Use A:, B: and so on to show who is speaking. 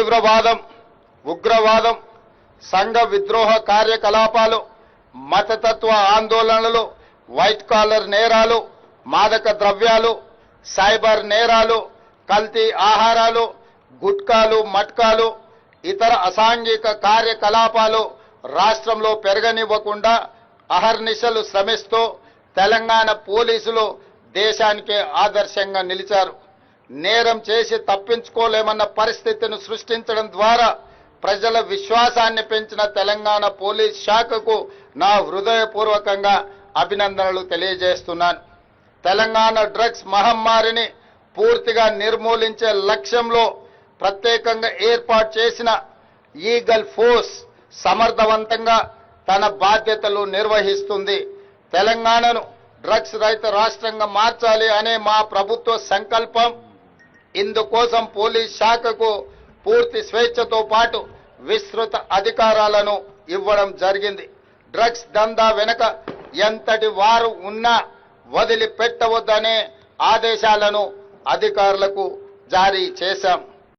A: తీవ్రవాదం ఉగ్రవాదం సంఘ విద్రోహ కార్యకలాపాలు మతతత్వ ఆందోళనలు వైట్ కాలర్ నేరాలు మాదక ద్రవ్యాలు సైబర్ నేరాలు కల్తీ ఆహారాలు గుట్కాలు మట్కాలు ఇతర అసాంఘిక కార్యకలాపాలు రాష్ట్రంలో పెరగనివ్వకుండా అహర్నిశలు శ్రమిస్తూ తెలంగాణ పోలీసులు దేశానికే ఆదర్శంగా నిలిచారు. నేరం చేసి తప్పించుకోలేమన్న పరిస్థితిని సృష్టించడం ద్వారా ప్రజల విశ్వాసాన్ని పెంచిన తెలంగాణ పోలీస్ శాఖకు నా హృదయపూర్వకంగా అభినందనలు తెలియజేస్తున్నాను. తెలంగాణ డ్రగ్స్ మహమ్మారిని పూర్తిగా నిర్మూలించే లక్ష్యంలో ప్రత్యేకంగా ఏర్పాటు చేసిన ఈగల్ ఫోర్స్ సమర్థవంతంగా తన బాధ్యతలు నిర్వహిస్తుంది. తెలంగాణను డ్రగ్స్ రహిత రాష్ట్రంగా మార్చాలి అనే మా ప్రభుత్వ సంకల్పం ఇందుకోసం పోలీస్ శాఖకు పూర్తి స్వేచ్ఛతో పాటు విస్తృత అధికారాలను ఇవ్వడం జరిగింది. డ్రగ్స్ దందా వెనుక ఎంతటి వారు ఉన్నా వదిలిపెట్టవద్దనే ఆదేశాలను అధికారులకు జారీ చేశాం.